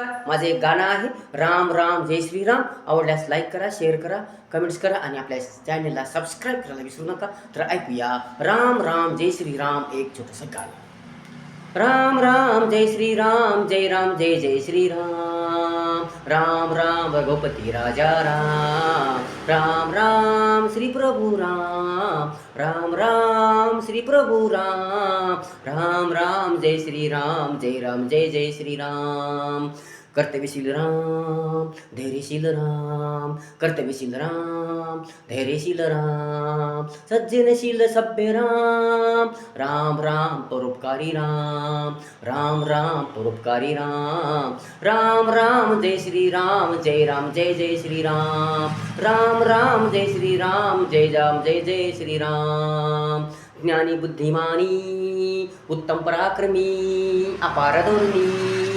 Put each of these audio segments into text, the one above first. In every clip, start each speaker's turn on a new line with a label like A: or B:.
A: माझं एक गाणं आहे. राम राम जय श्रीराम. आवडल्यास लाईक करा शेअर करा कमेंट्स करा आणि आपल्या चॅनलला सबस्क्राईब करायला विसरू नका. तर ऐकूया. राम राम जय श्रीराम. एक छोटंसं गाणं. राम राम जय श्रीराम. जय राम जय जय श्रीराम. राम राम राम रघुपति राजा राम। राम राम, श्री प्रभु राम। राम राम, श्री प्रभु राम। राम राम, जय श्री राम, जय राम, जय जय कर्तव्यशील राम धैर्यशील राम कर्तव्यशील राम धैर्यशील राम सज्जनशील सभ्य राम राम राम परोपकारी राम राम राम परोपकारी राम राम राम जय श्री राम, जय राम, जय जय श्री राम राम राम जय श्री राम, जय राम, जय जय श्री राम, ज्ञानी बुद्धिमानी, उत्तम पराक्रमी, अपार धोरणी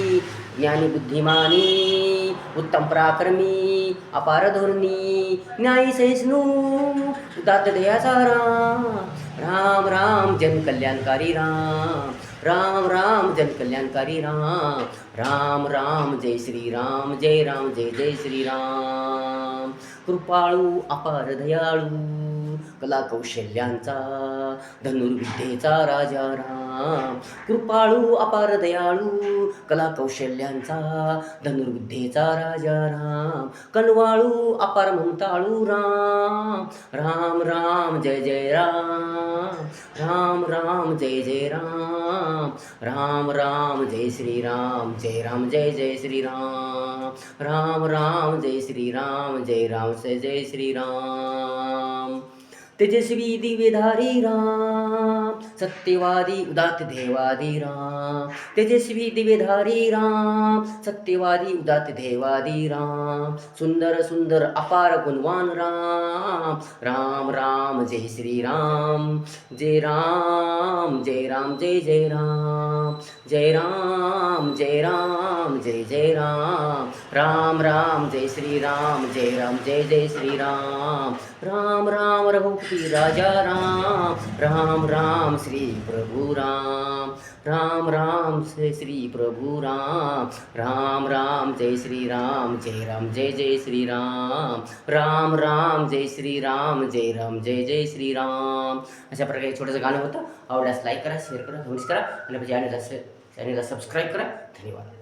A: ज्ञानी बुद्धिमानी, उत्तम पराक्रमी, अपार धोरणी, न्यायी दत्त उदात्त सारा राम राम, जन कल्याणकारी राम। राम राम जनकल्याणकारी राम राम राम जय श्री राम जय राम जय जय श्री राम. कृपाळू अपार दयाळू कला कौशल्यांचा धनुर्विद्येचा राजा राम. कृपाळू अपार दयाळू कला कौशल्यांचा धनुर्विद्येचा राजा राम. कनवाळू अपार म्हणताळू राम. राम राम जय जय राम. राम राम जय जय राम. राम राम जय श्री राम जय राम जय जय श्री राम राम राम जय श्री राम जय राम जय जय श्री राम तेजस्वी दिव्यधारी राम. सत्यवादी उदात देवादी राम। तेजस्वी दिव्यधारी राम। सत्यवादी उदात देवादी राम। सुंदर सुंदर अपार गुणवान राम। राम राम, जय श्री राम। जय राम जय राम, जय जय राम। जय राम जय राम, जय जय राम। राम राम, जय श्री राम। जय राम, जय जय श्री राम। राम राम, रघुपति राजा राम। राम राम श्री प्रभु राम राम राम जय श्री प्रभु राम राम राम जय श्री राम जय राम, जय जय श्री राम राम राम जय श्री राम जय राम, जय जय श्री राम अशा प्रकार छोटे छोटंसं गाणं होतं आवडल्यास लाईक करा शेयर करा नमस्कार करा। आणि चॅनलला चॅनलला सबस्क्राईब करा। धन्यवाद।